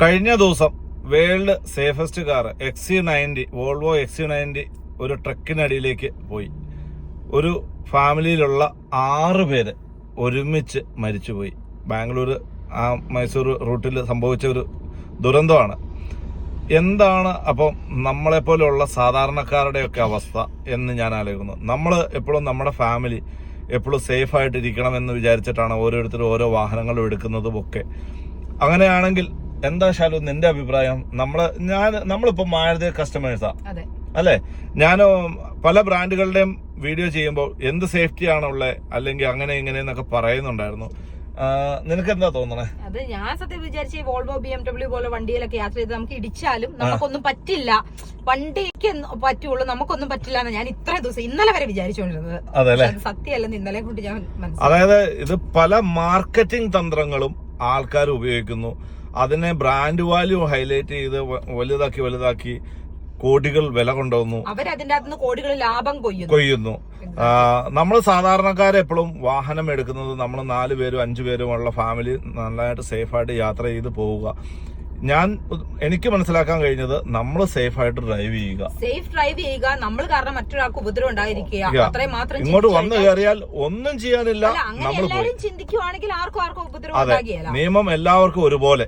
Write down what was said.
കഴിഞ്ഞ ദിവസം world safest car X C ninety Volvo X C ninety ഒരു ട്രക്കിനടിയിലേക്ക് പോയി. ഒരു ഫാമിലിയിലുള്ള ആറ് പേര് ഒരുമിച്ച് മരിച്ചുപോയി. ബാംഗ്ലൂർ ആ മൈസൂർ റൂട്ടിൽ സംഭവിച്ച ഒരു ദുരന്തമാണ്. എന്താണ് അപ്പം നമ്മളെപ്പോലെയുള്ള സാധാരണക്കാരുടെയൊക്കെ അവസ്ഥ എന്ന് ഞാൻ ആലോചിക്കുന്നു. നമ്മൾ എപ്പോഴും നമ്മുടെ ഫാമിലി എപ്പോഴും സേഫ് ആയിട്ട് ഇരിക്കണം എന്ന് വിചാരിച്ചിട്ടാണ് ഓരോരുത്തരും ഓരോ വാഹനങ്ങളും എടുക്കുന്നതും ഒക്കെ അങ്ങനെയാണെങ്കിൽ എന്താ ശാലു നിന്റെ അഭിപ്രായം? നമ്മൾ ഞാൻ നമ്മളിപ്പോ മാരുതി കസ്റ്റമേഴ്സാ അല്ലെ? ഞാൻ പല ബ്രാൻഡുകളുടെയും വീഡിയോ ചെയ്യുമ്പോൾ എന്ത് സേഫ്റ്റി ആണുള്ളത് അല്ലെങ്കിൽ അങ്ങനെ ഇങ്ങനെ എന്നൊക്കെ പറയുന്നുണ്ടായിരുന്നു. നിനക്ക് എന്താ തോന്നണേ? അത് ഞാൻ സത്യം വിചാരിച്ച വോൾവോ ബി എം ഡബ്ല്യൂ പോലെ വണ്ടിയിലൊക്കെ യാത്ര ചെയ്ത് നമുക്ക് ഇടിച്ചാലും നമുക്കൊന്നും പറ്റില്ല. വണ്ടിക്ക് പറ്റുള്ളൂ നമുക്കൊന്നും പറ്റില്ല എന്ന് ഞാൻ ഇത്ര ദിവസം ഇന്നലെ വരെ വിചാരിച്ചുകൊണ്ടിരുന്നത്. സത്യമല്ലെന്ന് ഇന്നലെ കൊണ്ട് ഞാൻ അതായത് ഇത് പല മാർക്കറ്റിംഗ് തന്ത്രങ്ങളും ആൾക്കാർ ഉപയോഗിക്കുന്നു. അതിനെ ബ്രാൻഡ് വാല്യൂ ഹൈലൈറ്റ് ചെയ്ത് വലുതാക്കി വലുതാക്കി കോടികൾ വില കൊണ്ടുവന്നു. അവരതിന്റെ അകത്തുനിന്ന് കോടികൾ ലാഭം കൊയ്യുന്നു. കൊയ്യുന്നു. നമ്മൾ സാധാരണക്കാരെപ്പോഴും വാഹനം എടുക്കുന്നത് നമ്മൾ നാല് പേരും അഞ്ചു പേരും ഉള്ള ഫാമിലി നന്നായിട്ട് സേഫായിട്ട് യാത്ര ചെയ്ത് പോവുക. ഞാൻ എനിക്ക് മനസ്സിലാക്കാൻ കഴിഞ്ഞത് നമ്മൾ സേഫ് ആയിട്ട് ഡ്രൈവ് ചെയ്യുക. സേഫ് ഡ്രൈവ് ചെയ്യുക നമ്മൾ കാരണം മറ്റൊരാൾക്ക് ഉപദ്രവം ഉണ്ടായിരിക്കുക. അത്രയും മാത്രം ഇങ്ങോട്ട് വന്നു കയറിയാൽ ഒന്നും ചെയ്യാനില്ല നമ്മൾ ചിന്തിക്കുവാണെങ്കിൽ ആർക്കും ആർക്കും ഉപദ്രവം നിയമം എല്ലാവർക്കും ഒരുപോലെ.